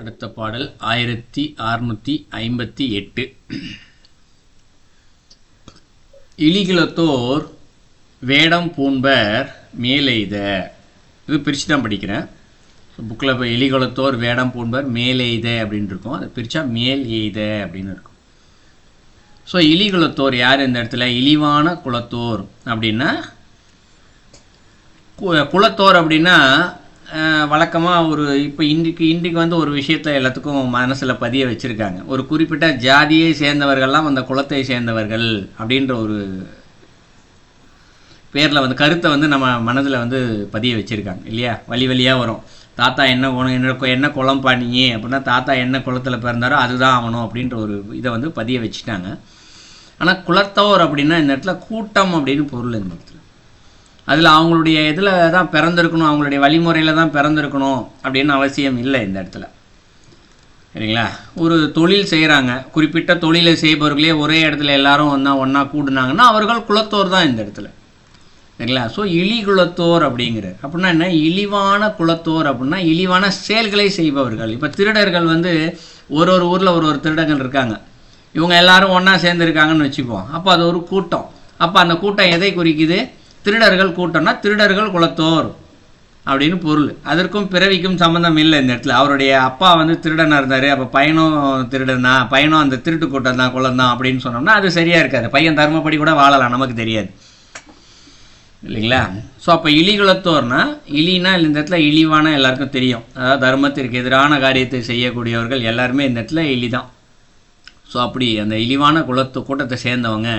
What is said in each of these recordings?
அடுத்த பாடல் ஆயிரத்தி அறுநூற்றி ஐம்பத்தி எட்டு. இலிகுலத்தோர் வேடம் பூண்பர் மேலெய்த. இது பிரித்து தான் படிக்கிறேன். புக்கில் இப்போ இலிகுலத்தோர் வேடம் பூண்பர் மேலெய்த அப்படின்னு இருக்கும். அதை பிரித்தா மேல் எய்த அப்படின்னு இருக்கும். ஸோ இலிகுலத்தோர் யார் இந்த இடத்துல? இழிவான குலத்தோர் அப்படின்னா குலத்தோர் அப்படின்னா வழக்கமாக ஒரு இப்போ இன்றைக்கு இன்றைக்கு வந்து ஒரு விஷயத்தில் எல்லாத்துக்கும் மனசில் பதிய வச்சுருக்காங்க. ஒரு குறிப்பிட்ட ஜாதியை சேர்ந்தவர்கள்லாம் அந்த குலத்தை சேர்ந்தவர்கள் அப்படின்ற ஒரு பேரில் வந்து கருத்தை வந்து நம்ம மனதில் வந்து பதிய வச்சுருக்காங்க இல்லையா? வழி வழியாக வரும். தாத்தா என்ன குணம் என்ன என்ன குளம் பாணியே அப்படின்னா தாத்தா என்ன குளத்தில் பிறந்தாரோ அதுதான் ஆகணும் அப்படின்ற ஒரு இதை வந்து பதிய வச்சுட்டாங்க. ஆனால் குலத்தோர் அப்படின்னா இந்த இடத்துல கூட்டம் அப்படின்னு பொருள் இருந்தது. அதில் அவங்களுடைய இதில் தான் பிறந்திருக்கணும் அவங்களுடைய வழிமுறையில் தான் பிறந்திருக்கணும் அப்படின்னு அவசியம் இல்லை இந்த இடத்துல. சரிங்களா? ஒரு தொழில் செய்கிறாங்க குறிப்பிட்ட தொழிலை செய்பவர்களே ஒரே இடத்துல எல்லாரும் ஒன்றா ஒன்றா கூடுனாங்கன்னா அவர்கள் குலத்தோர் தான் இந்த இடத்துல. சரிங்களா? ஸோ இழி குலத்தோர் அப்படிங்கிறார். அப்படின்னா என்ன? இழிவான குலத்தோர் அப்படின்னா இழிவான செயல்களை செய்பவர்கள். இப்போ திருடர்கள் வந்து ஒரு ஒரு ஊரில் ஒரு ஒரு திருடர்கள் இருக்காங்க. இவங்க எல்லாரும் ஒன்றா சேர்ந்துருக்காங்கன்னு வச்சுக்குவோம். அப்போ அது ஒரு கூட்டம். அப்போ அந்த கூட்டம் எதை குறிக்குது? திருடர்கள் கூட்டம்னா திருடர்கள் குலத்தோர் அப்படின்னு பொருள். அதற்கும் பிறவிக்கும் சம்மந்தம் இல்லை இந்த இடத்துல. அவருடைய அப்பா வந்து திருடனாக இருந்தார் அப்போ பையனும் திருடனா பையனும் அந்த திருட்டு கூட்டம் தான் குலம் தான் அப்படின்னு சொன்னோம்னா அது சரியாக இருக்காது. பையன் தர்மப்படி கூட வாழலாம் நமக்கு தெரியாது. இல்லைங்களா? ஸோ அப்போ இழிகுலத்தோர்னா இலினா இந்த இடத்துல இழிவான எல்லாருக்கும் தெரியும். அதாவது தர்மத்திற்கு எதிரான காரியத்தை செய்யக்கூடியவர்கள் எல்லாருமே இந்த இடத்துல இலி தான் ஸோ அப்படி அந்த இழிவான குலத்து கூட்டத்தை சேர்ந்தவங்க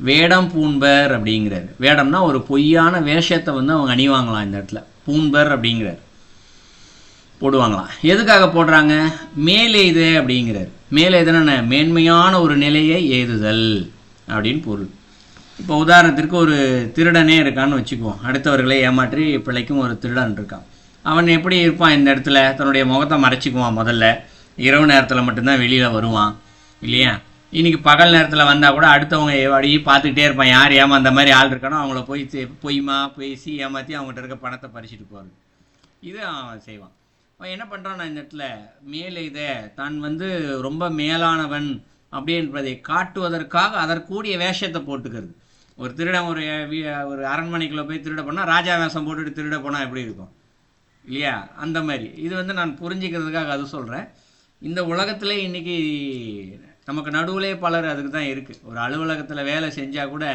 வேடம் பூண்பர் அப்படிங்கிறாரு. வேடம்னா ஒரு பொய்யான வேஷத்தை வந்து அவங்க அணிவாங்களாம் இந்த இடத்துல. பூண்பர் அப்படிங்கிறார். போடுவாங்களாம். எதுக்காக போடுறாங்க? மேலெய்து அப்படிங்கிறார். மேலெய்துன்னா என்ன? மேன்மையான ஒரு நிலையை எய்துதல் அப்படின்னு பொருள். இப்போ உதாரணத்திற்கு ஒரு திருடனே இருக்கான்னு வச்சுக்குவோம். அடுத்தவர்களை ஏமாற்றி பிழைக்கும் ஒரு திருடன் இருக்கான். அவன் எப்படி இருப்பான் இந்த இடத்துல? தன்னுடைய முகத்தை மறைச்சிக்குவான் முதல்ல. இரவு நேரத்தில் மட்டும்தான் வெளியில் வருவான். இல்லையா? இன்னைக்கு பகல் நேரத்தில் வந்தால் கூட அடுத்தவங்க அப்படி பார்த்துக்கிட்டே இருப்பான். யார் ஏமாந்த மாதிரி ஆள் இருக்கானோ அவங்கள போய் பொய்மா பேசி ஏமாற்றி அவங்ககிட்ட இருக்க பணத்தை பறிச்சுட்டு போகிறது இது அவன் செய்வான். அவன் என்ன பண்ணுறான் இந்த இடத்துல மேலே இதை தான் வந்து ரொம்ப மேலானவன் அப்படின்றதை காட்டுவதற்காக அதற்கூடிய வேஷத்தை போட்டுக்கிறது. ஒரு திருடன் ஒரு ஒரு அரண்மனைக்குள்ளே போய் திருட போனால் ராஜா வேஷம் போட்டுட்டு திருட போனால் எப்படி இருக்கும்? இல்லையா? அந்த மாதிரி. இது வந்து நான் புரிஞ்சுக்கிறதுக்காக அது சொல்கிறேன் இந்த உலகத்தில் இன்னைக்கு நமக்கு நடுவுலே பலர் அதுக்கு தான் இருக்குது ஒரு அலுவலகத்தில் வேலை செஞ்சால் கூட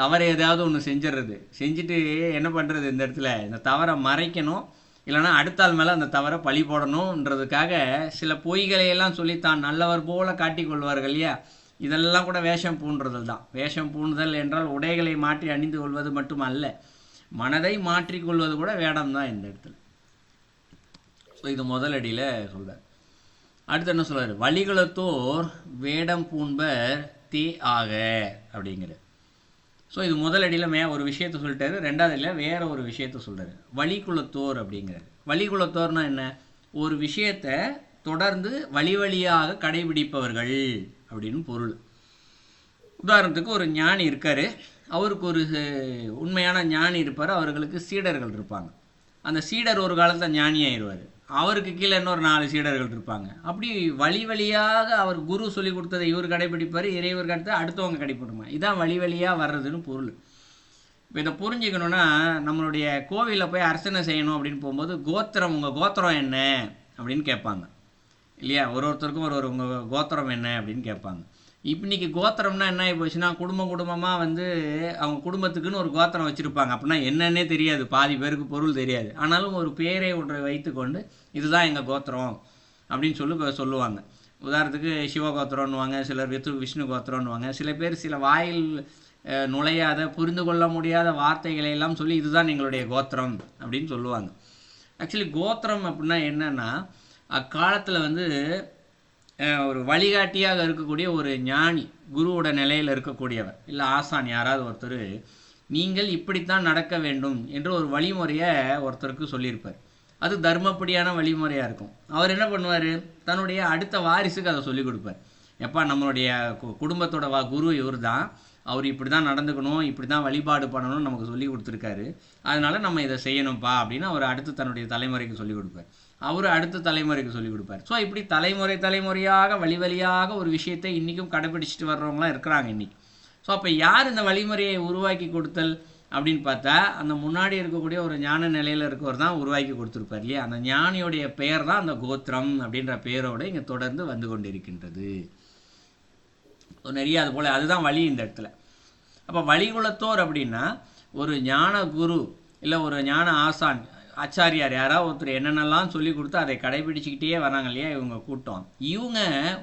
தவறு ஏதாவது ஒன்று செஞ்சிடுறது செஞ்சுட்டு என்ன பண்ணுறது இந்த இடத்துல? இந்த தவறை மறைக்கணும். இல்லைன்னா அடுத்த ஆள் மேலே அந்த தவறை பழி போடணுன்றதுக்காக சில பொய்களை எல்லாம் சொல்லி தான் நல்லவர் போல காட்டிக்கொள்வார்கள் இல்லையா? இதெல்லாம் கூட வேஷம் பூண்டுறதல் தான். வேஷம் பூண்டுதல் என்றால் உடைகளை மாற்றி அணிந்து கொள்வது மட்டுமல்ல மனதை மாற்றிக்கொள்வது கூட வேடம் தான் இந்த இடத்துல. ஸோ இது முதலடியில் சொல்கிறேன் அடுத்து என்ன சொல்றாரு வழிகுலத்தோர் வேடம் பூண்பர் தே ஆக அப்படிங்கிற ஸோ இது முதலடியில் மே ஒரு விஷயத்த சொல்லிட்டாரு. ரெண்டாவது இல்லை வேற ஒரு விஷயத்த சொல்றாரு. வழிகுலத்தோர் அப்படிங்கிறாரு. வழிகுலத்தோர்னா என்ன? ஒரு விஷயத்தை தொடர்ந்து வழி வழியாக கடைபிடிப்பவர்கள் அப்படின்னு பொருள். உதாரணத்துக்கு ஒரு ஞானி இருக்காரு. அவருக்கு ஒரு உண்மையான ஞானி இருப்பார். அவர்களுக்கு சீடர்கள் இருப்பாங்க. அந்த சீடர் ஒரு காலத்தில் ஞானி ஆயிடுவார் அவருக்கு கீழே இன்னொரு நாலு சீடர்கள் இருப்பாங்க. அப்படி வழி வழியாக அவர் குரு சொல்லி கொடுத்ததை இவர் கடைபிடிப்பார் இறைவர் அடுத்து அடுத்தவங்க கடைபிடிப்பாங்க. இதான் வழி வழியாக வர்றதுன்னு பொருள். இப்போ இதை புரிஞ்சுக்கணுன்னா நம்மளுடைய கோவிலில் போய் அர்ச்சனை செய்யணும் அப்படின்னு போகும்போது கோத்திரம் உங்கள் கோத்திரம் என்ன? அப்படின்னு கேட்பாங்க. இல்லையா? ஒரு ஒருத்தருக்கும் ஒரு ஒரு உங்கள் கோத்திரம் என்ன? அப்படின்னு கேட்பாங்க. இன்னைக்கு கோத்திரம்னா என்ன ஆகி போச்சுன்னா குடும்பம் குடும்பமாக வந்து அவங்க குடும்பத்துக்குன்னு ஒரு கோத்திரம் வச்சுருப்பாங்க. அப்படின்னா என்னன்னே தெரியாது. பாதி பேருக்கு பொருள் தெரியாது. ஆனாலும் ஒரு பேரை ஒன்றை வைத்துக்கொண்டு இதுதான் எங்கள் கோத்திரம் அப்படின்னு சொல்லி சொல்லுவாங்க. உதாரணத்துக்கு சிவகோத்திரம்னுவாங்க சிலர் வித்து விஷ்ணு கோத்திரம்னுவாங்க. சில பேர் சில வாயில் நுழையாத புரிந்து கொள்ள முடியாத வார்த்தைகளை எல்லாம் சொல்லி இதுதான் எங்களுடைய கோத்திரம் அப்படின்னு சொல்லுவாங்க. ஆக்சுவலி கோத்திரம் அப்படின்னா என்னென்னா அக்காலத்தில் வந்து ஒரு வழிகாட்டியாக இருக்கக்கூடிய ஒரு ஞானி குருவோட நிலையில் இருக்கக்கூடியவர். இல்லை ஆசான் யாராவது ஒருத்தர் நீங்கள் இப்படித்தான் நடக்க வேண்டும் என்று ஒரு வழிமுறையை ஒருத்தருக்கு சொல்லியிருப்பார். அது தர்மப்படியான வழிமுறையாக இருக்கும். அவர் என்ன பண்ணுவார்? தன்னுடைய அடுத்த வாரிசுக்கு அதை சொல்லிக் கொடுப்பார். எப்பா நம்மளுடைய கு- குடும்பத்தோட வா குரு இவர் தான் அவர் இப்படி தான் நடந்துக்கணும் இப்படி தான் வழிபாடு பண்ணணும்னு நமக்கு சொல்லி கொடுத்துருக்காரு. அதனால நம்ம இதை செய்யணும்ப்பா அப்படின்னு அவர் அடுத்து தன்னுடைய தலைமுறைக்கு சொல்லி கொடுப்பார். அவர் அடுத்த தலைமுறைக்கு சொல்லிக் கொடுப்பார். ஸோ இப்படி தலைமுறை தலைமுறையாக வழி வழியாக ஒரு விஷயத்தை இன்றைக்கும் கடைபிடிச்சிட்டு வர்றவங்களாம் இருக்கிறாங்க இன்றைக்கி ஸோ அப்போ யார் இந்த வழிமுறையை உருவாக்கி கொடுத்தல் அப்படின்னு பார்த்தா அந்த முன்னாடி இருக்கக்கூடிய ஒரு ஞான நிலையில் இருக்கவர் தான் உருவாக்கி கொடுத்துருப்பார் இல்லையா? அந்த ஞானியுடைய பெயர் தான் அந்த கோத்திரம் அப்படின்ற பெயரோடு இங்கே தொடர்ந்து வந்து கொண்டிருக்கின்றது. நிறைய அது போல் அதுதான் வழி இந்த இடத்துல. அப்போ வழிகுலத்தோர் அப்படின்னா ஒரு ஞான குரு இல்லை ஒரு ஞான ஆசான் ஆச்சாரியார் யாராவது ஒருத்தர் என்னென்னலாம் சொல்லி கொடுத்து அதை கடைபிடிச்சிக்கிட்டே வராங்க இல்லையா இவங்க கூட்டம். இவங்க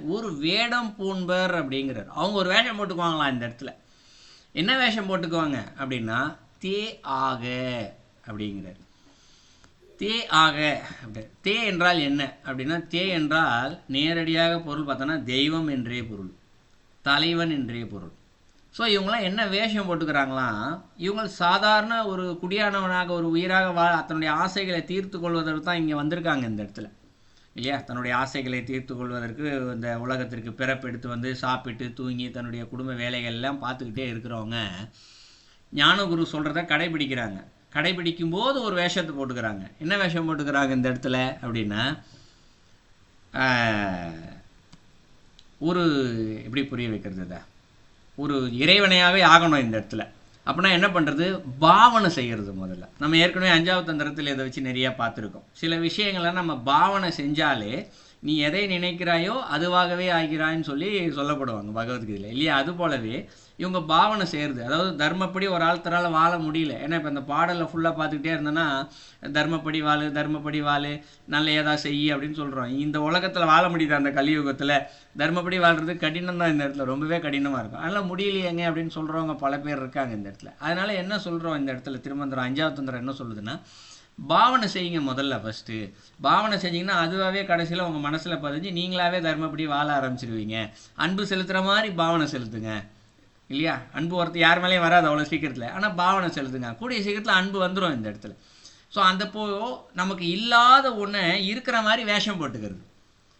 ஒரு வேடம் பூண்பர் அப்படிங்கிறார். அவங்க ஒரு வேஷம் போட்டுக்குவாங்களாம் இந்த இடத்துல? என்ன வேஷம் போட்டுக்குவாங்க அப்படின்னா தே ஆக அப்படிங்கிறார். தே ஆக அப்படி தே என்றால் என்ன அப்படின்னா தே என்றால் நேரடியாக பொருள் பார்த்தோன்னா தெய்வம் என்றே பொருள் தலைவன் என்றே பொருள். ஸோ இவங்களாம் என்ன வேஷம் போட்டுக்கிறாங்களாம் இவங்க சாதாரண ஒரு குடியானவனாக ஒரு உயிராக வா தன்னுடைய ஆசைகளை தீர்த்து கொள்வதற்கு தான் இங்கே வந்திருக்காங்க இந்த இடத்துல. இல்லையா? தன்னுடைய ஆசைகளை தீர்த்து கொள்வதற்கு இந்த உலகத்திற்கு பிறப்பெடுத்து வந்து சாப்பிட்டு தூங்கி தன்னுடைய குடும்ப வேலைகள் எல்லாம் பார்த்துக்கிட்டே இருக்கிறவங்க ஞானகுரு சொல்கிறத கடைபிடிக்கிறாங்க. கடைபிடிக்கும் போது ஒரு வேஷத்தை போட்டுக்கிறாங்க. என்ன வேஷம் போட்டுக்கிறாங்க இந்த இடத்துல அப்படின்னா ஒரு எப்படி புரிய வைக்கிறது தான் ஒரு இறைவனையாகவே ஆகணும் இந்த இடத்துல. அப்படின்னா என்ன பண்ணுறது பாவனை செய்கிறது முதல்ல. நம்ம ஏற்கனவே அஞ்சாவது தந்திரத்தில் இதை வச்சு நிறையா பார்த்துருக்கோம். சில விஷயங்களை நம்ம பாவனை செஞ்சாலே நீ எதை நினைக்கிறாயோ அதுவாகவே ஆகிறாய்ன்னு சொல்லி சொல்லப்படுவாங்க பகவத்கீதையில். இல்லையா? அது போலவே இவங்க பாவனை செய்கிறது அதாவது தர்மப்படி ஒரு ஆள்தரால் வாழ முடியல. ஏன்னா இப்போ இந்த பாடலை ஃபுல்லாக பார்த்துக்கிட்டே இருந்தோன்னா தர்மப்படி வாழு தர்மப்படி வாழு நல்ல ஏதா செய் அப்படின்னு சொல்கிறோம் இந்த உலகத்தில் வாழ முடியுது அந்த கலியுகத்தில்? தர்மப்படி வாழ்றது கடினம் தான் இந்த இடத்துல. ரொம்பவே கடினமாக இருக்கும். அதனால் முடியலையேங்க அப்படின்னு சொல்கிறவங்க பல பேர் இருக்காங்க இந்த இடத்துல. அதனால் என்ன சொல்கிறோம் இந்த இடத்துல திருமந்திரம்? அஞ்சாவது தந்திரம் என்ன சொல்லுதுன்னா பாவனை செய்யுங்க முதல்ல ஃபஸ்ட்டு பாவனை செஞ்சீங்கன்னா அதுவாகவே கடைசியில் உங்கள் மனசில் பதிஞ்சு நீங்களாவே தர்மப்படி வாழ ஆரம்பிச்சிருவீங்க. அன்பு செலுத்துகிற மாதிரி பாவனை செலுத்துங்க. இல்லையா? அன்பு ஒருத்தர் யார் மேலேயும் வராது அவ்வளோ சீக்கிரத்தில். ஆனால் பாவனை செலுத்துங்க. கூடிய சீக்கிரத்தில் அன்பு வந்துடும் இந்த இடத்துல. ஸோ அந்த போ நமக்கு இல்லாத ஒன்று இருக்கிற மாதிரி வேஷம் போட்டுக்கிறது.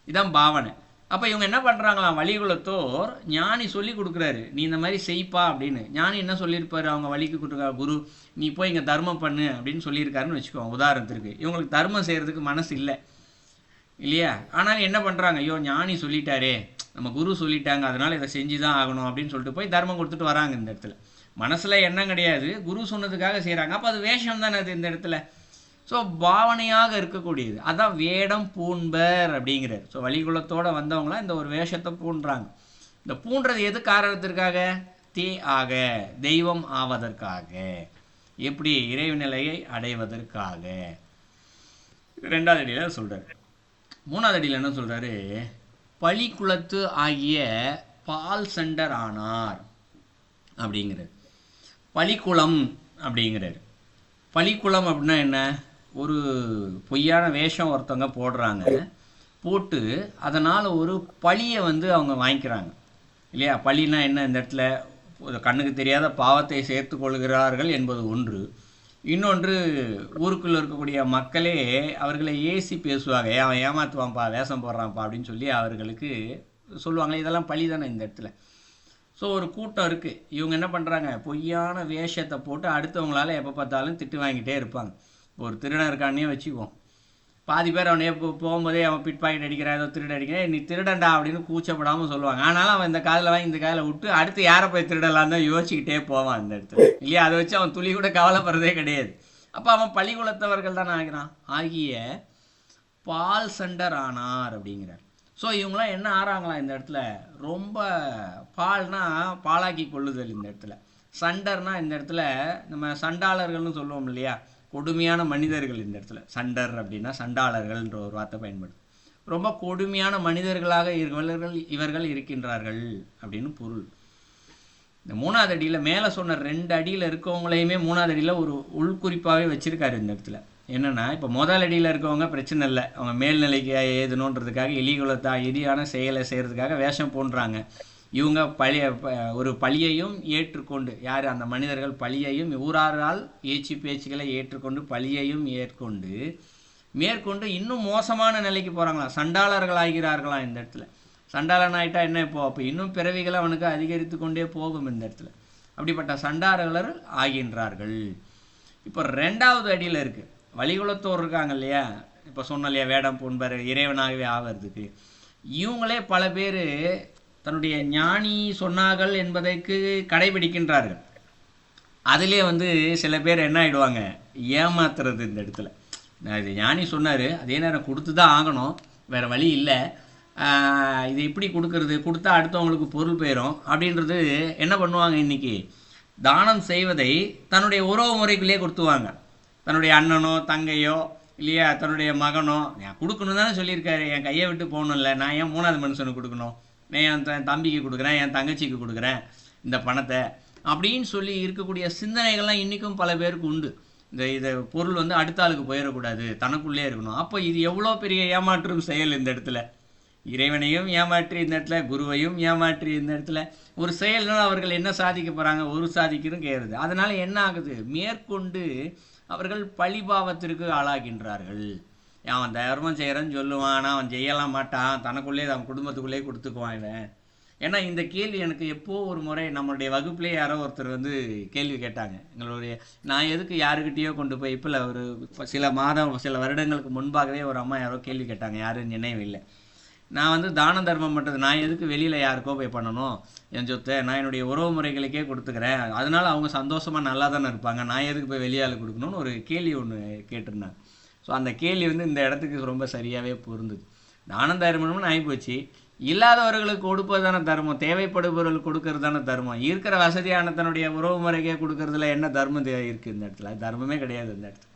இதான் பாவனை. அப்போ இவங்க என்ன பண்ணுறாங்களாம் வழிகுலத்தோர் ஞானி சொல்லி கொடுக்குறாரு. நீ இந்த மாதிரி செய்ப்பா அப்படின்னு. ஞானி என்ன சொல்லியிருப்பாரு? அவங்க வழிக்கு கொடுக்குற குரு நீ போய் இங்கே தர்மம் பண்ணு அப்படின்னு சொல்லியிருக்காருன்னு வச்சுக்கோங்க. உதாரணத்திற்கு. இவங்களுக்கு தர்மம் செய்கிறதுக்கு மனசு இல்லை. இல்லையா? ஆனாலும் என்ன பண்ணுறாங்க ஐயோ ஞானி சொல்லிட்டாரே. நம்ம குரு சொல்லிட்டாங்க அதனால் இதை செஞ்சு தான் ஆகணும் அப்படின்னு சொல்லிட்டு போய் தர்மம் கொடுத்துட்டு வராங்க இந்த இடத்துல. மனசில் எண்ணம் கிடையாது. குரு சொன்னதுக்காக செய்கிறாங்க அப்போ அது வேஷம் தானே அது இந்த இடத்துல. ஸோ பாவனையாக இருக்கக்கூடியது. அதான் வேடம் பூண்பர் அப்படிங்கிறார். ஸோ வழிகுலத்தோடு வந்தவங்களாம் இந்த ஒரு வேஷத்தை பூண்டுறாங்க இந்த பூண்டுறது எது காரணத்திற்காக? தே ஆக தெய்வம் ஆவதற்காக. எப்படி? இறைநிலையை அடைவதற்காக. ரெண்டாவது அடியில் சொல்கிறார் மூணாவது அடியில் என்ன சொல்கிறாரு பழிக்குலத்து ஆகிய பால் செண்டர் ஆனார் அப்படிங்கிறார். பழிக்குளம் அப்படிங்கிறார். பழிக்குளம் அப்படின்னா என்ன? ஒரு பொய்யான வேஷம் ஒருத்தவங்க போடுறாங்க. போட்டு அதனால் ஒரு பழியை வந்து அவங்க வாங்கிக்கிறாங்க. இல்லையா? பழினா என்ன? இந்த இடத்துல ஒரு கண்ணுக்கு தெரியாத பாவத்தை சேர்த்து கொள்கிறார்கள் என்பது ஒன்று. இன்னொன்று ஊருக்குள்ளே இருக்கக்கூடிய மக்களே அவர்களை ஏசி பேசுவாங்க. அவன் ஏமாத்துவான்ப்பா வேஷம் போடுறான்ப்பா அப்படின்னு சொல்லி அவர்களுக்கு சொல்லுவாங்க இதெல்லாம் பழி தானே இந்த இடத்துல. ஸோ ஒரு கூட்டம் இருக்குது இவங்க என்ன பண்ணுறாங்க பொய்யான வேஷத்தை போட்டு அடுத்தவங்களால எப்போ பார்த்தாலும் திட்டு வாங்கிட்டே இருப்பாங்க. ஒரு திருடன் இருக்கான்னே வச்சுக்குவோம். பாதி பேர் அவனே போ போகும்போதே அவன் பிட் பாக்கெட் அடிக்கிறான் ஏதோ திருட அடிக்கிறான் நீ திருடண்டா அப்படின்னு கூச்சப்படாமல் சொல்லுவாங்க. ஆனாலும் அவன் இந்த காதில் வாங்கி இந்த காதில் விட்டு அடுத்து யாரை போய் திருடலாம் தான் யோசிச்சுக்கிட்டே போவான் அந்த இடத்துல. இல்லையா? அதை வச்சு அவன் துளி கூட கவலைப்படுறதே கிடையாது. அப்போ அவன் பள்ளிக்குளத்தவர்கள் தான் ஆகிறான்? ஆகிய பால் சண்டர் ஆனார் அப்படிங்கிறார். ஸோ இவங்களாம் என்ன ஆறாங்களாம் இந்த இடத்துல? ரொம்ப பால்னா பாலாக்கி கொள்ளுதல் இந்த இடத்துல. சண்டர்னா இந்த இடத்துல நம்ம சண்டாளர்கள்னு சொல்லுவோம் இல்லையா? கொடுமையான மனிதர்கள் இந்த இடத்துல. சண்டர் அப்படின்னா சண்டாளர்கள்ன்ற ஒரு வார்த்தை பயன்படும். ரொம்ப கொடுமையான மனிதர்களாக இவர்கள் இவர்கள் இருக்கின்றார்கள் அப்படின்னு பொருள். இந்த மூணாவது அடியில் மேலே சொன்ன ரெண்டு அடியில் இருக்கவங்களையுமே மூணாவது அடியில் ஒரு உள்குறிப்பாகவே வச்சுருக்காரு இந்த இடத்துல. என்னென்னா இப்போ முதல் அடியில் இருக்கவங்க பிரச்சனை இல்லை. அவங்க மேல்நிலைக்கு ஏதணுன்றதுக்காக எலிகுலத்தா எரியான செயலை செய்கிறதுக்காக வேஷம் போன்றாங்க. இவங்க பழிய ஒரு பழியையும் ஏற்றுக்கொண்டு யார் அந்த மனிதர்கள் பழியையும் ஊராரால் ஏச்சு பேச்சுகளை ஏற்றுக்கொண்டு பழியையும் ஏற்கொண்டு மேற்கொண்டு இன்னும் மோசமான நிலைக்கு போகிறாங்களாம் சண்டாளர்கள் ஆகிறார்களாம் இந்த இடத்துல? சண்டாளன் ஆகிட்டா என்ன இப்போ? அப்போ இன்னும் பிறவிகள் அவனுக்கு அதிகரித்து கொண்டே போகும் இந்த இடத்துல. அப்படிப்பட்ட சண்டாளர்கள் ஆகின்றார்கள். இப்போ ரெண்டாவது அடியில் இருக்குது வழிகுலத்தோர் இருக்காங்க இல்லையா? இப்போ சொன்ன இல்லையா வேடம் பூண்பர் இறைவனாகவே ஆகிறதுக்கு இவங்களே பல பேர் தன்னுடைய ஞானி சொன்னார்கள் என்பதற்கு கடைபிடிக்கின்றார்கள். அதிலே வந்து சில பேர் என்ன ஆகிடுவாங்க ஏமாத்துறது இந்த இடத்துல. இது ஞானி சொன்னார் அதே நேரம் கொடுத்து தான் ஆகணும் வேறு வழி இல்லை. இது எப்படி கொடுக்கறது? கொடுத்தா அடுத்தவங்களுக்கு பொருள் போயிடும் அப்படின்றது என்ன பண்ணுவாங்க இன்றைக்கி தானம் செய்வதை தன்னுடைய உறவு முறைக்குள்ளேயே கொடுத்துவாங்க தன்னுடைய அண்ணனோ தங்கையோ இல்லையா தன்னுடைய மகனோ கொடுக்கணும் தானே சொல்லியிருக்காரு. என் கையை விட்டு போகணும்ல. நான் ஏன் மூணாவது மனுஷனுக்கு கொடுக்கணும்? நான் என் தம்பிக்கு கொடுக்குறேன் என் தங்கச்சிக்கு கொடுக்குறேன் இந்த பணத்தை அப்படின்னு சொல்லி இருக்கக்கூடிய சிந்தனைகள்லாம் இன்றைக்கும் பல பேருக்கு உண்டு. இந்த இதை பொருள் வந்து அடுத்த ஆளுக்கு போயிடக்கூடாது தனக்குள்ளே இருக்கணும். அப்போ இது எவ்வளோ பெரிய ஏமாற்றும் செயல் இந்த இடத்துல. இறைவனையும் ஏமாற்றி இந்த இடத்துல குருவையும் ஏமாற்றி இந்த இடத்துல. ஒரு செயல்னால் அவர்கள் என்ன சாதிக்க போகிறாங்க ஒரு சாதிக்கிறதும் கேறுது அதனால் என்ன ஆகுது? மேற்கொண்டு அவர்கள் பழிபாவத்திற்கு ஆளாகின்றார்கள். அவன் தர்மம் செய்கிறேன்னு சொல்லுவான் ஆனால் அவன் செய்யலாம் மாட்டான் தனக்குள்ளே அவன் குடும்பத்துக்குள்ளேயே கொடுத்துக்குவான் இவன். ஏன்னா இந்த கேள்வி எனக்கு எப்போ ஒரு முறை நம்மளுடைய வகுப்புலேயே யாரோ ஒருத்தர் வந்து கேள்வி கேட்டாங்க. எங்களுடைய நான் எதுக்கு யாருக்கிட்டேயோ கொண்டு போய் இப்போ ஒரு சில மாதம் சில வருடங்களுக்கு முன்பாகவே ஒரு அம்மா யாரோ கேள்வி கேட்டாங்க யாரும் நினைவில்லை. நான் வந்து தான தர்மம் பண்ணுறது நான் எதுக்கு வெளியில் யாருக்கோ போய் பண்ணணும்? என் சொத்தை நான் என்னுடைய உறவு முறைகளுக்கே கொடுத்துக்கிறேன். அதனால அவங்க சந்தோஷமாக நல்லா தானே இருப்பாங்க. நான் எதுக்கு போய் வெளியால் கொடுக்கணும்னு ஒரு கேள்வி ஒன்று கேட்டிருந்தாங்க. ஸோ அந்த கேள்வி வந்து இந்த இடத்துக்கு ரொம்ப சரியாகவே பொருந்துது. தானம் தர்மம்னு ஆகிப்போச்சு இல்லாதவர்களுக்கு கொடுப்பது தானே தர்மம் தேவைப்படுபவர்களுக்கு கொடுக்கறது தானே தர்மம் இருக்கிற வசதியான தன்னுடைய உறவு முறைக்கே கொடுக்கறதுல என்ன தர்மம் இருக்குது இந்த இடத்துல? தர்மமே கிடையாது இந்த இடத்துல.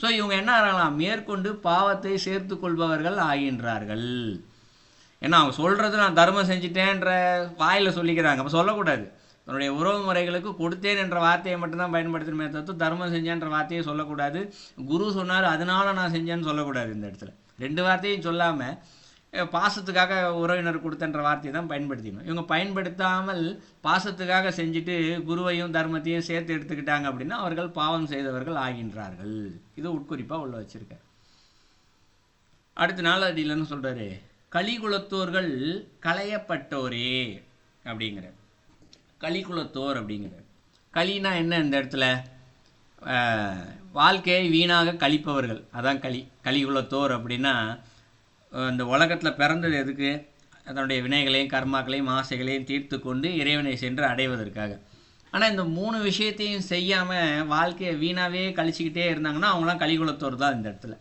ஸோ இவங்க என்ன ஆகலாம்? மேற்கொண்டு பாவத்தை சேர்த்து கொள்பவர்கள் ஆகின்றார்கள். ஏன்னா அவங்க சொல்கிறது நான் தர்மம் செஞ்சிட்டேன்ற வாயில் சொல்லிக்கிறாங்க. அப்போ சொல்லக்கூடாது. தன்னுடைய உறவு முறைகளுக்கு கொடுத்தேன் என்ற வார்த்தையை மட்டும்தான் பயன்படுத்தணுமே தவிர்த்து தர்மம் செஞ்சேன்ற வார்த்தையை சொல்லக்கூடாது. குரு சொன்னார் அதனால நான் செஞ்சேன்னு சொல்லக்கூடாது இந்த இடத்துல. ரெண்டு வார்த்தையும் சொல்லாமல் பாசத்துக்காக உறவினர் கொடுத்தன்ற வார்த்தையை தான் பயன்படுத்திக்கணும். இவங்க பயன்படுத்தாமல் பாசத்துக்காக செஞ்சுட்டு குருவையும் தர்மத்தையும் சேர்த்து எடுத்துக்கிட்டாங்க அப்படின்னா அவர்கள் பாவம் செய்தவர்கள் ஆகின்றார்கள். இது உட்குறிப்பாக உள்ள வச்சிருக்கார். அடுத்த நாள் அடியிலன்னு சொல்கிறாரு கலிகுலத்தோர்கள் களையப்பட்டோரே அப்படிங்கிற கலிகுலத்தோர் அப்படிங்கிறார் களினா என்ன இந்த இடத்துல? வாழ்க்கையை வீணாக கழிப்பவர்கள். அதான் களி கலிகுலத்தோர் அப்படின்னா இந்த உலகத்தில் பிறந்தது எதுக்கு? அதனுடைய வினைகளையும் கர்மாக்களையும் ஆசைகளையும் தீர்த்து கொண்டு இறைவனை சென்று அடைவதற்காக. ஆனால் இந்த மூணு விஷயத்தையும் செய்யாமல் வாழ்க்கையை வீணாகவே கழிச்சிக்கிட்டே இருந்தாங்கன்னா அவங்களாம் கலிகுலத்தோர் தான் இந்த இடத்துல.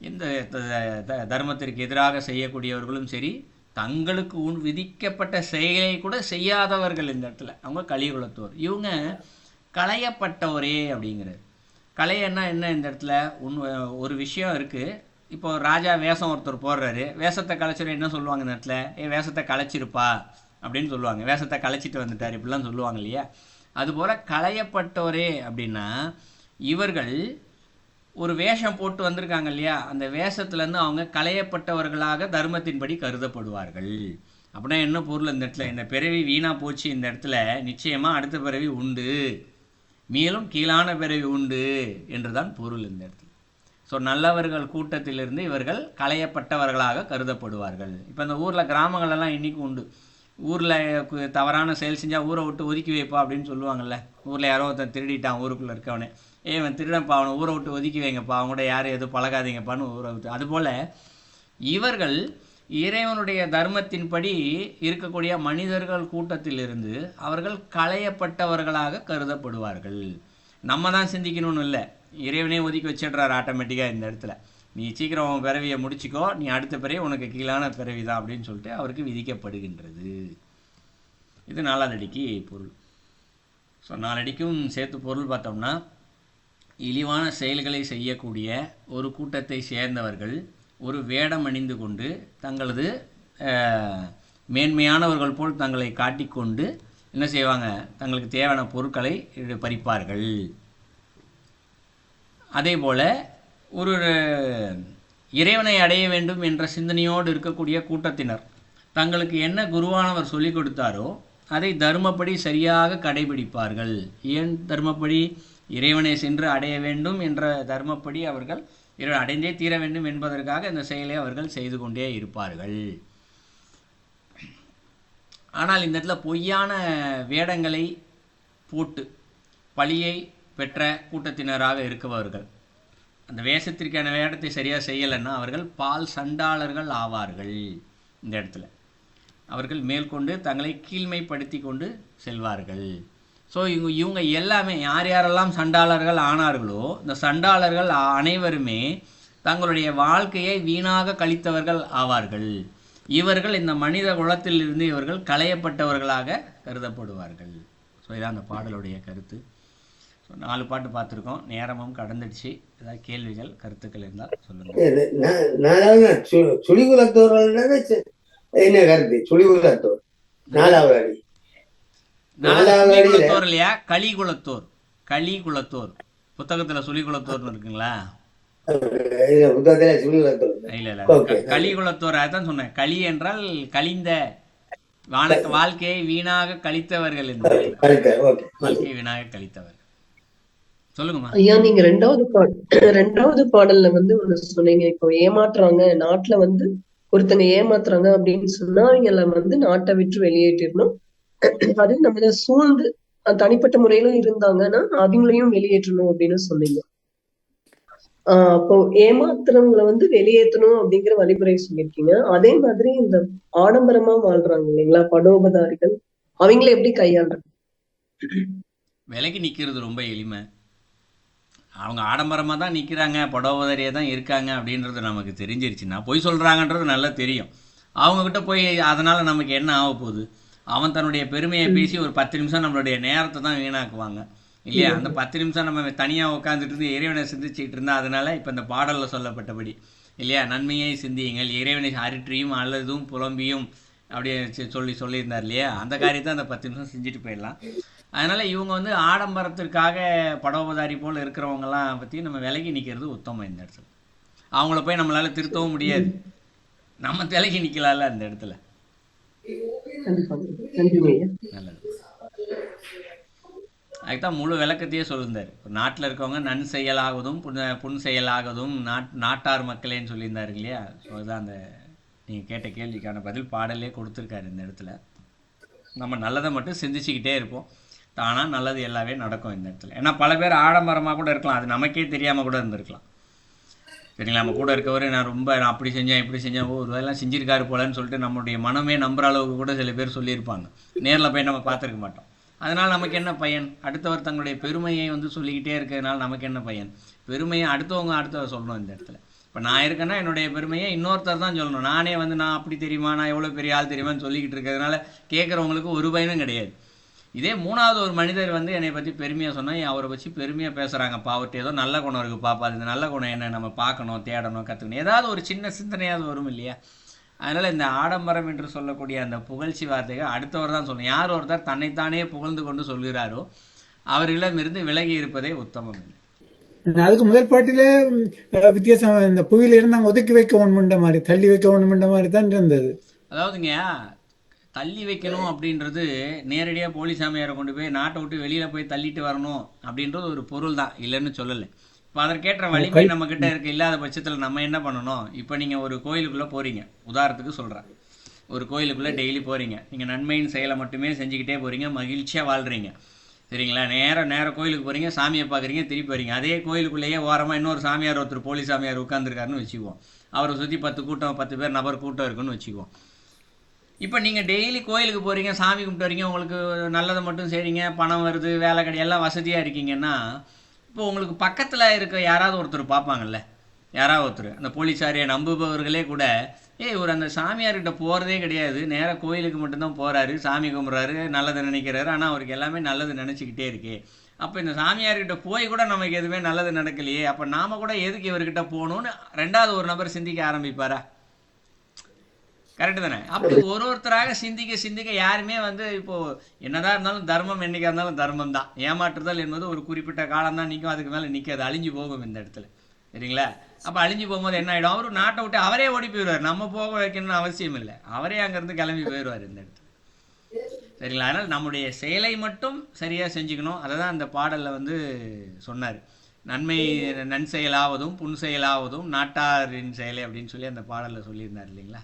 இந்த த- த- தர்மத்திற்கு எதிராக செய்யக்கூடியவர்களும் சரி தங்களுக்கு உன் விதிக்கப்பட்ட செயலை கூட செய்யாதவர்கள் இந்த இடத்துல. அவங்க கலிகுலத்தோர் இவங்க களையப்பட்டவரே அப்படிங்கிறது கலையன்னா என்ன இந்த இடத்துல? உன் ஒரு விஷயம் இருக்குது இப்போ ராஜா வேஷம் ஒருத்தர் போடுறாரு. வேஷத்தை கலைச்சவர் என்ன சொல்லுவாங்க இந்த இடத்துல? ஏ வேஷத்தை கலைச்சிருப்பா அப்படின்னு சொல்லுவாங்க. வேஷத்தை கலைச்சிட்டு வந்துட்டார். இப்படிலாம் சொல்லுவாங்க இல்லையா? அதுபோல் களையப்பட்டவரே அப்படின்னா இவர்கள் ஒரு வேஷம் போட்டு வந்திருக்காங்க இல்லையா? அந்த வேஷத்துலேருந்து அவங்க களையப்பட்டவர்களாக தர்மத்தின்படி கருதப்படுவார்கள். அப்படின்னா என்ன பொருள் இந்த இடத்துல? இந்த பிறவி வீணாக போச்சு இந்த இடத்துல. நிச்சயமாக அடுத்த பிறவி உண்டு. மேலும் கீழான பிறவி உண்டு என்றுதான் பொருள் இந்த இடத்துல. ஸோ நல்லவர்கள் கூட்டத்திலிருந்து இவர்கள் களையப்பட்டவர்களாக கருதப்படுவார்கள். இப்போ இந்த ஊரில் கிராமங்களெல்லாம் இன்றைக்கும் உண்டு. ஊரில் தவறான செயல் செஞ்சால் ஊரை விட்டு ஒதுக்கி வைப்பா அப்படின்னு சொல்லுவாங்கல்ல. ஊரில் யாரோ ஒருத்தன் திருடிட்டான் ஊருக்குள்ளே இருக்கவனே. இவன் திருடன்ப்பா அவனை ஊரை விட்டு ஒதுக்கி வைங்கப்பா. அவங்க கூட யாரும் எதுவும் பழகாதீங்கப்பான்னு ஊரை விட்டு. அதுபோல் இவர்கள் இறைவனுடைய தர்மத்தின்படி இருக்கக்கூடிய மனிதர்கள் கூட்டத்திலிருந்து அவர்கள் களையப்பட்டவர்களாக கருதப்படுவார்கள். நம்ம தான் சிந்திக்கணும்னு இல்லை. இறைவனே ஒதுக்கி வச்சிடுறாரு ஆட்டோமேட்டிக்காக இந்த இடத்துல. நீ சீக்கிரம் உன் பிறவியை முடிச்சிக்கோ. நீ அடுத்த பிறவி உனக்கு கீழான பிறவி தான் அப்படின்னு சொல்லிட்டு அவருக்கு விதிக்கப்படுகின்றது. இது நாலாதடிக்கு பொருள். ஸோ நாலடிக்கும் சேர்த்து பொருள் பார்த்தோம்னா இழிவான செயல்களை செய்யக்கூடிய ஒரு கூட்டத்தை சேர்ந்தவர்கள் ஒரு வேடம் அணிந்து கொண்டு தங்களது மேன்மையானவர்கள் போல் தங்களை காட்டிக்கொண்டு என்ன செய்வாங்க? தங்களுக்கு தேவையான பொருட்களை பறிப்பார்கள். அதே போல் ஒரு இறைவனை அடைய வேண்டும் என்ற சிந்தனையோடு இருக்கக்கூடிய கூட்டத்தினர் தங்களுக்கு என்ன குருவானவர் சொல்லிக் கொடுத்தாரோ அதை தர்மப்படி சரியாக கடைபிடிப்பார்கள். ஏன் தர்மப்படி? இறைவனை சென்று அடைய வேண்டும் என்ற தர்மப்படி அவர்கள் இறைவன் அடைந்தே தீர வேண்டும் என்பதற்காக இந்த செயலை அவர்கள் செய்து கொண்டே இருப்பார்கள். ஆனால் இந்த இடத்துல பொய்யான வேடங்களை போட்டு பழியை பெற்ற கூட்டத்தினராக இருக்கவர்கள் அந்த வேஷத்திற்கான வேடத்தை சரியாக செய்யலைன்னா அவர்கள் பால் சண்டாளர்கள் ஆவார்கள் இந்த இடத்துல. அவர்கள் மேற்கொண்டு தங்களை கீழ்மைப்படுத்தி கொண்டு செல்வார்கள். ஸோ இவங்க இவங்க எல்லாமே யார் யாரெல்லாம் சண்டாளர்கள் ஆனார்களோ இந்த சண்டாளர்கள் அனைவருமே தங்களுடைய வாழ்க்கையை வீணாக கழித்தவர்கள் ஆவார்கள். இவர்கள் இந்த மனித குலத்திலிருந்து இவர்கள் களையப்பட்டவர்களாக கருதப்படுவார்கள். ஸோ இதான் அந்த பாடலுடைய கருத்து. ஸோ நாலு பாட்டு பார்த்துருக்கோம். நேரமும் கடந்துடுச்சு. ஏதாவது கேள்விகள் கருத்துக்கள் இருந்தால் சொல்லுங்க. இது என்ன கருத்து? சுழிகுலத்தோர். நாலாவது அடி. குலத்தோர் இல்லையா? புத்தகத்துல சுழிகுலத்தோர்னு இருக்குங்களா? இதுல புத்தகத்துல சுழிகுலத்தோர் இல்ல. இல்ல Okay. க- கலிகுலத்தோர் அதான் சொன்னேன். களி என்றால் கழிந்த வான- வாழ்க்கையை வீணாக கழித்தவர்கள் வாழ்க்கையை வீணாக கழித்தவர்கள். சொல்லுங்கம்மா. ஐயா நீங்க ரெண்டாவது பாடல் ரெண்டாவது பாடல்ல வந்து ஒண்ணு சொன்னீங்க. இப்போ ஏமாற்றுறாங்க நாட்டுல வந்து ஒருத்தங்க ஏமாத்துறாங்க அப்படின்னு சொன்னா அவங்கள வந்து நாட்டை விட்டு வெளியேற்றிடணும். அது நம்மள சூழ்ந்து தனிப்பட்ட முறையில இருந்தாங்கன்னா அவங்களையும் வெளியேற்றணும் அப்படின்னு சொன்னீங்க. ஆஹ் அப்போ ஏமாத்துறவங்களை வந்து வெளியேற்றணும் அப்படிங்கிற வழிமுறை சொல்லியிருக்கீங்க. அதே மாதிரி இந்த ஆடம்பரமா வாழ்றாங்க இல்லைங்களா? படோபதாரிகள் அவங்கள எப்படி கையாளுறாங்க விலைக்கு நிக்கிறது ரொம்ப எளிமை. அவங்க ஆடம்பரமாக தான் நிற்கிறாங்க படோபதரியாக தான் இருக்காங்க அப்படின்றது நமக்கு தெரிஞ்சிருச்சுன்னா பொய் சொல்கிறாங்கன்றது நல்லா தெரியும். அவங்கக்கிட்ட போய் அதனால் நமக்கு என்ன ஆக போகுது? அவன் தன்னுடைய பெருமையை பேசி ஒரு பத்து நிமிஷம் நம்மளுடைய நேரத்தை தான் வீணாக்குவாங்க. இல்லையா? அந்த பத்து நிமிஷம் நம்ம தனியாக உட்காந்துட்டு இருந்து இறைவனை சிந்திச்சுக்கிட்டு இருந்தா அதனால இப்போ இந்த பாடலில் சொல்லப்பட்டபடி இல்லையா? நன்மையை சிந்தியுங்கள். இறைவனை அரிற்றியும் அல்லதும் புலம்பியும் அப்படியே சொல்லி சொல்லியிருந்தார் இல்லையா? அந்த காரியத்தை அந்த பத்து நிமிஷம் செஞ்சுட்டு போயிடலாம். அதனால இவங்க வந்து ஆடம்பரத்திற்காக படோபதாரி போல் இருக்கிறவங்கலாம் பற்றி நம்ம விலகி நிற்கிறது உத்தமம் இந்த இடத்துல. அவங்கள போய் நம்மளால திருத்தவும் முடியாது. நம்ம விலகி நிற்கலாம்ல அந்த இடத்துல கண்டிப்பா நன்றிங்க ஐயா நல்லது அதுதான் முழு விளக்கத்தையே சொல்லியிருந்தார். நாட்டில் இருக்கவங்க நன் செயலாகதும் புண் புன் செயலாகதும் நாட் நாட்டார் மக்களேன்னு சொல்லியிருந்தாரு இல்லையா? ஸோ அதுதான் அந்த நீங்கள் கேட்ட கேள்விக்கான பதில் பாடலே கொடுத்துருக்காரு இந்த இடத்துல. நம்ம நல்லதை மட்டும் சிந்திச்சுக்கிட்டே இருப்போம். தானாக நல்லது எல்லாமே நடக்கும் இந்த இடத்துல. ஏன்னா பல பேர் ஆடம்பரமாக கூட இருக்கலாம். அது நமக்கே தெரியாமல் கூட இருந்திருக்கலாம். சரிங்களா? நம்ம கூட இருக்கவர் நான் ரொம்ப நான் அப்படி செஞ்சேன் இப்படி செஞ்சேன் ஓ ஒரு வேலைலாம் செஞ்சிருக்காரு போலன்னு சொல்லிட்டு நம்மளுடைய மனமே நம்புற அளவுக்கு கூட சில பேர் சொல்லியிருப்பாங்க. நேரில் போய் நம்ம பார்த்துருக்க மாட்டோம். அதனால் நமக்கு என்ன பயன்? அடுத்தவர் தங்களுடைய பெருமையை வந்து சொல்லிக்கிட்டே இருக்கிறதுனால நமக்கு என்ன பயன்? பெருமையை அடுத்தவங்க அடுத்தவர் சொல்லணும் இந்த இடத்துல. இப்போ நான் இருக்கேன்னா என்னுடைய பெருமையை இன்னொருத்தர் தான் சொல்லணும். நானே வந்து நான் அப்படி தெரியுமா? நான் எவ்வளோ பெரிய ஆள் தெரியுமான்னு சொல்லிக்கிட்டு இருக்கிறதுனால கேட்குறவங்களுக்கு ஒரு பயனும் கிடையாது. இதே மூணாவது ஒரு மனிதர் வந்து என்னை பற்றி பெருமையாக சொன்னால் அவரை வச்சு பெருமையாக பேசுகிறாங்கப்பா அவர்கிட்ட ஏதோ நல்ல குணம் இருக்குது பாப்பா அது நல்ல குணம் என்ன? நம்ம பார்க்கணும் தேடணும் கற்றுக்கணும் ஏதாவது ஒரு சின்ன சிந்தனையாவது வரும் இல்லையா? அதனால் இந்த ஆடம்பரம் என்று சொல்லக்கூடிய அந்த புகழ்ச்சி வார்த்தைகள் அடுத்தவர் தான் சொல்லணும். யார் ஒருத்தர் தன்னைத்தானே புகழ்ந்து கொண்டு சொல்கிறாரோ அவர்களிடமிருந்து விலகி இருப்பதே உத்தமம். அதுக்கு முதல் பாட்டிலே வித்தியாசம் இந்த புவியில இருந்து அங்க ஒதுக்கி வைக்க ஒண்ணுன்ற மாதிரி தள்ளி வைக்க ஒண்ணுன்ற மாதிரி தான் இருந்தது. அதாவதுங்க தள்ளி வைக்கணும் அப்படின்றது நேரடியாக போலீஸ் சாமியாரை கொண்டு போய் நாட்டை விட்டு வெளியில் போய் தள்ளிட்டு வரணும் அப்படின்றது ஒரு பொருள் தான் இல்லைன்னு சொல்லலை. இப்போ அதற்கேற்ற வலிமை நம்ம கிட்ட இருக்க இல்லாத பட்சத்தில் நம்ம என்ன பண்ணணும்? இப்போ நீங்கள் ஒரு கோயிலுக்குள்ளே போகிறீங்க உதாரணத்துக்கு சொல்கிறேன் ஒரு கோயிலுக்குள்ளே டெய்லி போகிறீங்க நீங்கள் நன்மையின் செயலை மட்டுமே செஞ்சுக்கிட்டே போகிறீங்க மகிழ்ச்சியாக வாழ்கிறீங்க சரிங்களா? நேரம் நேரம் கோயிலுக்கு போகிறீங்க சாமியை பார்க்குறீங்க திருப்பி வரீங்க. அதே கோயிலுக்குள்ளேயே ஓரமாக இன்னொரு சாமியார் ஒருத்தர் போலீஸ் சாமியார் உட்காந்துருக்காருன்னு வச்சுக்குவோம். அவரை சுற்றி பத்து கூட்டம் பத்து பேர் நபர் கூட்டம் இருக்குன்னு வச்சுக்குவோம். இப்போ நீங்கள் டெய்லி கோயிலுக்கு போகிறீங்க சாமி கும்பிட்டு வரீங்க உங்களுக்கு நல்லதை மட்டும் செய்கிறீங்க பணம் வருது வேலை கடை எல்லாம் வசதியாக இருக்கீங்கன்னா இப்போ உங்களுக்கு பக்கத்தில் இருக்க யாராவது ஒருத்தர் பார்ப்பாங்கல்ல? யாராவது ஒருத்தர். அந்த போலீஸாரியை நம்புபவர்களே கூட ஏய் இவர் அந்த சாமியார்கிட்ட போகிறதே கிடையாது. நேராக கோயிலுக்கு மட்டும்தான் போகிறாரு சாமி கும்பிட்றாரு நல்லதை நினைக்கிறாரு. ஆனால் அவருக்கு எல்லாமே நல்லது நினச்சிக்கிட்டே இருக்கு. அப்போ இந்த சாமியார்கிட்ட போய் கூட நமக்கு எதுவுமே நல்லது நடக்கலையே. அப்போ நாம கூட எதுக்கு இவர்கிட்ட போகணும்னு ரெண்டாவது ஒரு நபர் சிந்திக்க ஆரம்பிப்பாரா? கரெக்டு தானே? அப்படி ஒரு ஒருத்தராக சிந்திக்க சிந்திக்க யாருமே வந்து இப்போ என்னதான் இருந்தாலும் தர்மம் என்னைக்கா இருந்தாலும் தர்மம் தான். ஏமாற்றுதல் என்பது ஒரு குறிப்பிட்ட காலம் தான் நிற்கும் அதுக்கு மேலே நிற்காது அழிஞ்சு போகும் இந்த இடத்துல. சரிங்களா? அப்போ அழிஞ்சு போகும்போது என்ன ஆகிடும் அவரு நாட்டை விட்டு அவரே ஓடி போயிடுவார். நம்ம போக வைக்கணும்னு அவசியம் இல்லை. அவரே அங்கேருந்து கிளம்பி போயிடுவார் இந்த இடத்துல. சரிங்களா? அதனால் நம்முடைய செயலை மட்டும் சரியாக செஞ்சுக்கணும். அதை தான் அந்த பாடலில் வந்து சொன்னார். நன்மை நன் செயலாவதும் புன் செயலாவதும் நாட்டாரின் செயலை அப்படின்னு சொல்லி அந்த பாடலில் சொல்லியிருந்தார் இல்லைங்களா?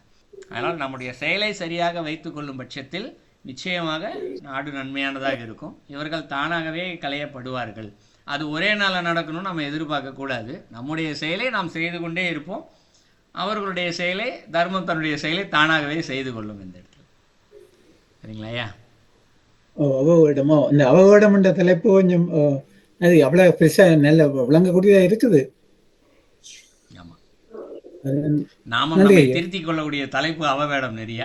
அதனால் நம்முடைய செயலை சரியாக வைத்துக்கொள்ளும் பட்சத்தில் நிச்சயமாக நாடு நன்மையானதாக இருக்கும். இவர்கள் தானாகவே களையப்படுவார்கள். அது ஒரே நாளில் நடக்கணும்னு நம்ம எதிர்பார்க்கக்கூடாது நம்முடைய செயலை நாம் செய்து கொண்டே இருப்போம். அவர்களுடைய செயலை தர்மம் தன்னுடைய செயலை தானாகவே செய்து கொள்ளும் இந்த இடத்துல. சரிங்களா ஐயா? ஓ அவகோடமோ? இந்த அவகோடம் என்ற தலைப்பு கொஞ்சம் அது எவ்வளோ பெருசாக நல்ல விளங்கக்கூடியதாக இருக்குது. நாம. திருத்திக் கொள்ளக்கூடிய தலைப்பு அவவேடம் நிறைய